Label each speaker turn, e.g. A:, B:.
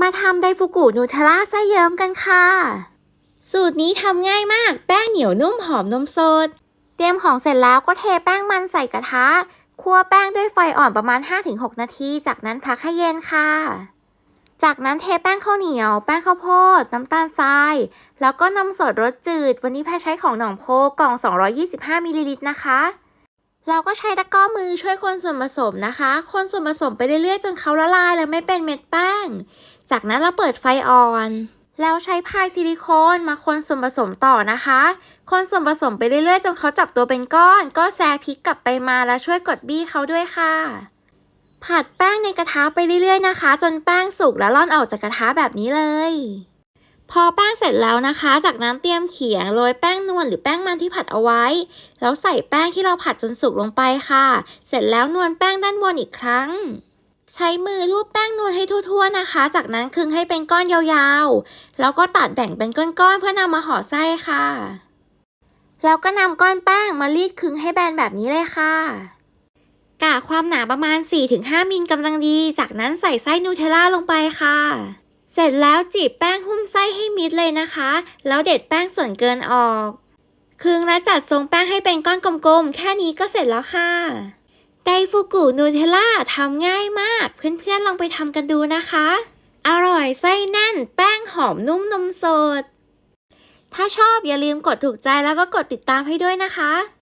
A: มาทำไดฟูกุนูเทลล่าไส้เยิ้มกันค่ะ สูตรนี้ทำง่ายมาก แป้งเหนียวนุ่มหอมนมสด เตรียมของเสร็จแล้วก็เทแป้งมันใส่กระทะ คั่วแป้งด้วยไฟอ่อนประมาณ 5-6 นาที จากนั้นพักให้เย็นค่ะ จากนั้นเทแป้งข้าวเหนียว แป้งข้าวโพด น้ำตาลทราย แล้วก็นมสดรสจืด วันนี้แพรใช้ของหนองโพกล่อง 225มิลลิลิตรนะคะเราก็ใช้ตะกร้อมือช่วยคนส่วนผสมนะคะ คนส่วนผสมไปเรื่อยๆ จนเขาละลายแล้วไม่เป็นเม็ดแป้ง จากนั้นเราเปิดไฟอ่อน แล้วใช้พายซิลิโคนมาคนส่วนผสมต่อนะคะ คนส่วนผสมไปเรื่อยๆ จนเขาจับตัวเป็นก้อน ก็แซะพริกกลับไปมาแล้วช่วยกดบี้เขาด้วยค่ะ ผัดแป้งในกระทะไปเรื่อยๆนะคะ จนแป้งสุกแล้วล่อนออกจากกระทะแบบนี้เลย พอแป้งเสร็จแล้วนะคะ จากนั้นเตรียมเขียงโรยแป้งนวลหรือแป้งมันที่ผัดเอาไว้ แล้วใส่แป้งที่เราผัดจนสุกลงไปค่ะ เสร็จแล้วนวลแป้งด้านบนอีกครั้ง ใช้มือรูปแป้งนวลให้ทั่วๆนะคะ จากนั้นคึงให้เป็นก้อนยาวๆ แล้วก็ตัดแบ่งเป็นก้อนๆ เพื่อนำมาห่อไส้ค่ะ แล้วก็นำก้อนแป้งมารีดคึงให้แบนแบบนี้เลยค่ะกะความหนาประมาณ 4-5 มิลกำลังดี จากนั้นใส่ไส้นูเทลล่าลงไปค่ะ เสร็จแล้วจีบแป้งหุ้มไส้ให้มิดเลยนะคะ แล้วเด็ดแป้งส่วนเกินออกคึงและจัดทรงแป้งให้เป็นก้อนกลมๆ แค่นี้ก็เสร็จแล้วค่ะ ไดฟูกุนูเทลล่าทำง่ายมาก เพื่อนๆลองไปทำกันดูนะคะ อร่อยไส้แน่น แป้งหอมนุ่มนมสด ถ้าชอบอย่าลืมกดถูกใจแล้วก็กดติดตามให้ด้วยนะคะ